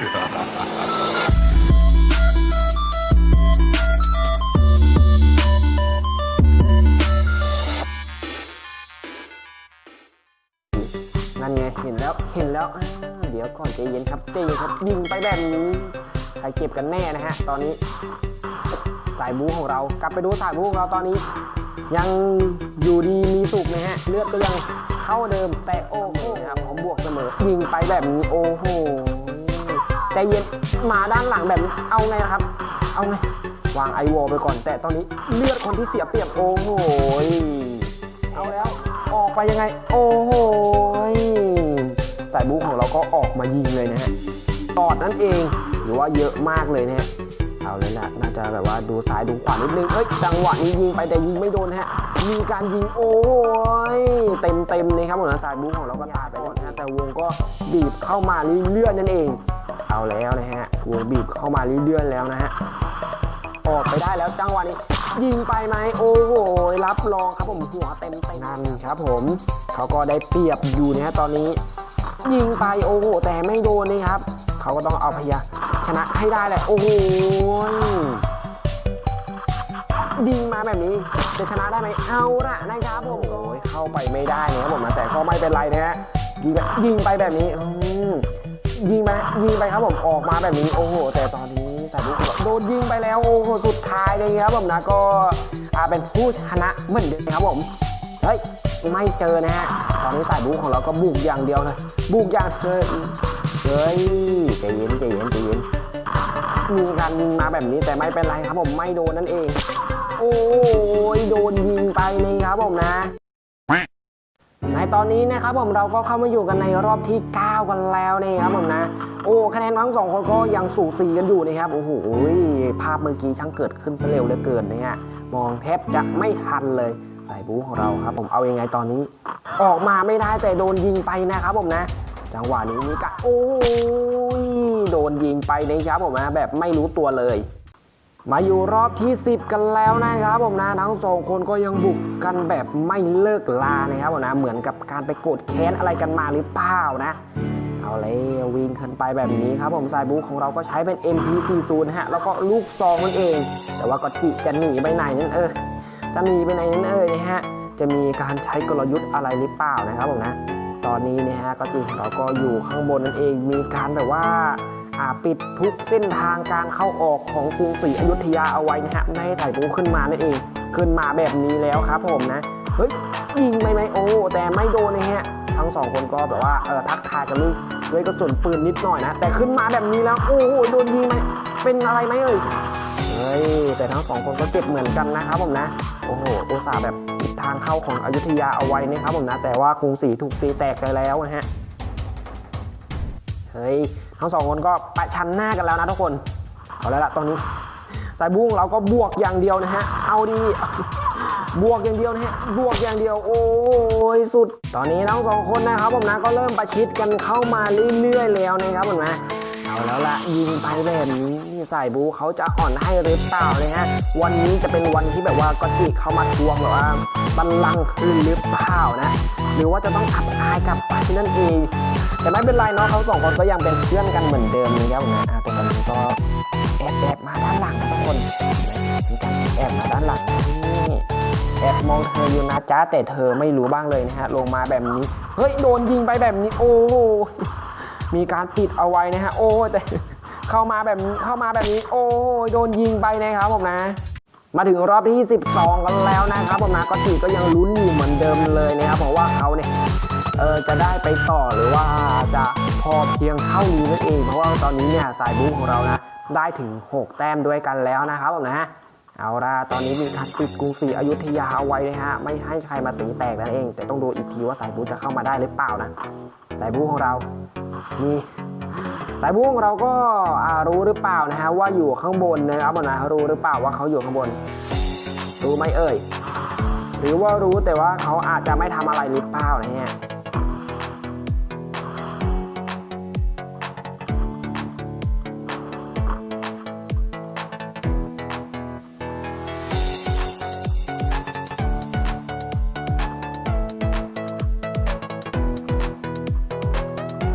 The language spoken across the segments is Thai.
นั่นไงเห็นแล้วเห็นแล้วอ่าเดี๋ยวก่อนใจเย็นครับใจเย็นครับยิงไปแบบนี้ใครเก็บกันแน่นะฮะ ตอนนี้สายบูของเรากลับไปดูสายบูของเราตอนนี้ ยังอยู่ดีมีสุขนะฮะ เลือดก็ยังเข้าเดิมแต่โอ้โหครับผมบวกเสมอยิงไปแบบนี้โอ้โห ใจเย็นมาด้านหลังแบบนี้เอาไงนะครับ เอาไง วางไอวอลไปก่อน แต่ตอนนี้เลือดคนที่เสียเปรียบโอ้โหเอาแล้วออกไปยังไง โอ้โหยสายบูของเราก็ออกมายิงเลยนะฮะตอดนั่นเองหรือว่าเยอะมากเลยนะฮะเอาเลยละน่าจะแบบว่าดูซ้ายดูขวานิดนึงเอ้ยจังหวะนี้ยิงไปแต่ยิงไม่โดนฮะ มีการยิงโอ้ยเต็มเต็มๆเลยครับผมนะสายบูของเราก็ตายไปก่อนนะฮะแต่วงก็บีบเข้ามาเรื่อยๆนั่นเอง เอาแล้วนะฮะวบีบเข้ามาเรื่อยๆแล้วนะฮะออกไปได้แล้วจังหวะนี้ ยิงไปไหมโอ้โหรับรองครับผมหัวเต็มเต็มนั่นครับผมเขาก็ได้เปรียบอยู่นะฮะตอนนี้ ยิงไปโอ้โหแต่ไม่โดนนะครับ เขาก็ต้องเอาพยาชนะให้ได้แหละโอ้โหยิงมาแบบนี้จะชนะได้ไหมเอาละนะครับผมโอ้ยเข้าไปไม่ได้นะครับผมแต่ก็ไม่เป็นไรนะฮะยิงยิงไปแบบนี้ ยิงไปยิงไปครับผมออกมาแบบนี้โอ้โห แต่ตอนนี้สายบุกโดนยิงไปแล้วโอ้โหสุดท้ายเลยครับผมนะก็อาเป็นผู้ชนะเหมือนเดิมครับผมเฮ้ยไม่เจอนะฮะตอนนี้สายบุกของเราก็บุกอย่างเดียวเลยบุกอย่างเดียวเฮ้ยใจเย็นใจเย็นใจเย็นมีการยิงมาแบบนี้แต่ไม่เป็นไรครับผมไม่โดนนั่นเอง โอ้ยโดนยิงไปเลยครับผมนะ ในตอนนี้นะครับผมเราก็เข้ามาอยู่กันในรอบที่ 9 กันแล้วนะครับผมนะ โอ้คะแนนทั้งสองคนก็ยังสูสีกันอยู่นะครับโอ้โหภาพเมื่อกี้ช่างเกิดขึ้นซะเร็วเหลือเกินนะฮะมองแทบจะไม่ทันเลยสายบูของเราครับ ผมเอาอยัางไงตอนนี้ ออกมาไม่ได้แต่โดนยิงไปนะครับผมนะ จังหวะนี้มีกะโอ้ยโดนยิงไปนะครับผมนะแบบไม่รู้ตัวเลย มาอยู่รอบที่ 10 กันแล้วนะครับผมนะทั้งสองคนก็ยังบุกกันแบบไม่เลิกลานะครับผมนะเหมือนกับการไปโกรธแค้นอะไรกันมาหรือเปล่านะเอาเลยวิ่งขึ้นไปแบบนี้ครับผมสายบูของเราก็ใช้เป็น MP40 นะฮะแล้วก็ลูกซองนั่นเอง แต่ว่าก็จิจะหนีไปไหนนั่นเออจะหนีไปไหนนั่นเออนะฮะจะมีการใช้กลยุทธ์อะไรหรือเปล่านะครับผมนะ ตอนนี้เนี่ยฮะก็จิของเราก็อยู่ข้างบนนั่นเองมีการแบบว่า อ่าปิดทุกเส้นทางการเข้าออกของกรุงศรีอยุธยาเอาไว้นะฮะไม่ให้สายปูขึ้นมานั่นเอง ขึ้นมาแบบนี้แล้วครับผมนะเฮ้ยยิงไหมไหมโอ้แต่ไม่โดนนะฮะทั้งสองคนก็แบบว่าเออทักทายกันด้วยด้วยกระสุนปืนนิดหน่อยนะ แต่ขึ้นมาแบบนี้แล้ว โอ้โหโดนยิงไหมเป็นอะไรไหมเอ่ยเฮ้ยแต่ทั้งสองคนก็เจ็บเหมือนกันนะครับผมนะโอ้โหอุตส่าห์แบบปิดทางเข้าของอยุธยาเอาไว้นะครับผมนะ แต่ว่ากรุงศรีถูกตีแตกไปแล้วนะฮะ เฮ้ยทั้งสองคนก็ประชันหน้ากันแล้วนะทุกคนเอาแล้วล่ะตอนนี้สายบุ้งเราก็บวกอย่างเดียวนะฮะ เอาดีบวกอย่างเดียวนะฮะ บวกอย่างเดียว โอ้ยสุด ตอนนี้ทั้งสองคนนะครับผมนะก็เริ่มประชิดกันเข้ามาเรื่อยๆแล้วนะครับผมนะเอาแล้วล่ะยิงไปแบบนี้สายบูเขาจะอ่อนให้หรือเปล่าเลยฮะ วันนี้จะเป็นวันที่แบบว่าก็จิเข้ามาทวงแบบว่าบัลลังก์คืนหรือเปล่านะ หรือว่าจะต้องอับอายกับไปนั่นเอง แต่ไม่เป็นไรเนาะเขาสองคนก็ยังเป็นเพื่อนกันเหมือนเดิมนะครับผมนะอะแต่ตอนนี้ก็แอบแอบมาด้านหลังนะทุกคนมีการแอบมาด้านหลังนี่แอบมองเธออยู่นะจ๊ะแต่เธอไม่รู้บ้างเลยนะฮะลงมาแบบนี้ เฮ้ยโดนยิงไปแบบนี้ โอ้โหมีการปิดเอาไว้นะฮะโอ้แต่เข้ามาแบบนี้เข้ามาแบบนี้ โอ้ยโดนยิงไปนะครับผมนะ มาถึงรอบที่ 12 กันแล้วนะครับผมนะก็ตีก็ยังลุ้นอยู่เหมือนเดิมเลยนะครับเพราะว่าเขาเนี่ย เออจะได้ไปต่อหรือว่าจะพอเพียงเท่านี้นั่นเอง เพราะว่าตอนนี้เนี่ยสายบู๊ของเรานะได้ถึง 6 แต้มด้วยกันแล้วนะครับผมนะเอาละตอนนี้มีการปิดกรุงศรีอยุธยาเอาไว้นะฮะไม่ให้ใครมาตีแตกนั่นเอง แต่ต้องดูอีกทีว่าสายบูจะเข้ามาได้หรือเปล่านะสายบูของเรานี่สายบูของเราก็รู้หรือเปล่านะฮะว่าอยู่ข้างบนนะครับผมนะรู้หรือเปล่าว่าเขาอยู่ข้างบน รู้ไหมเอ่ยหรือว่ารู้แต่ว่าเขาอาจจะไม่ทำอะไรหรือเปล่านะฮะ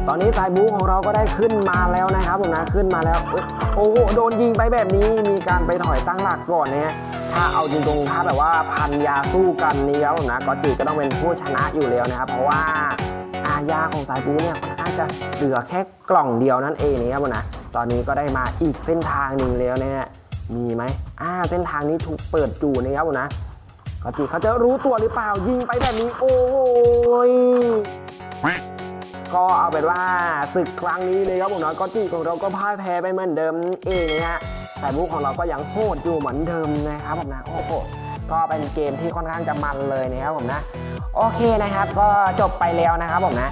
ตอนนี้สายบู๊ของเราก็ได้ขึ้นมาแล้วนะครับผมนะขึ้นมาแล้ว โอ้โหโดนยิงไปแบบนี้มีการไปถอยตั้งหลักก่อนเนี่ยถ้าเอาจริงๆถ้าแบบว่าพันยาสู้กันนี่ครับผมนะก็จีก็ต้องเป็นผู้ชนะอยู่แล้วนะครับ เพราะว่าอาญาของสายบู๊เนี่ยค่อนข้างจะเหลือแค่กล่องเดียวนั่นเองนะครับผมนะตอนนี้ก็ได้มาอีกเส้นทางหนึ่งแล้วเนี่ยมีไหมอ่าเส้นทางนี้ถูกเปิดอยู่นะครับผมนะก็จีเขาจะรู้ตัวหรือเปล่ายิงไปแบบนี้โอ้ย ก็เอาเป็นว่าศึกครั้งนี้เลยครับผมนะก็จีของเราก็พ่ายแพ้ไปเหมือนเดิมเองนะฮะแต่บุกของเราก็ยังโหดอยู่เหมือนเดิมนะครับผมนะโอ้โหก็เป็นเกมที่ค่อนข้างจะมันเลยนะครับผมนะ โอเคนะครับ ก็จบไปแล้วนะครับผมนะ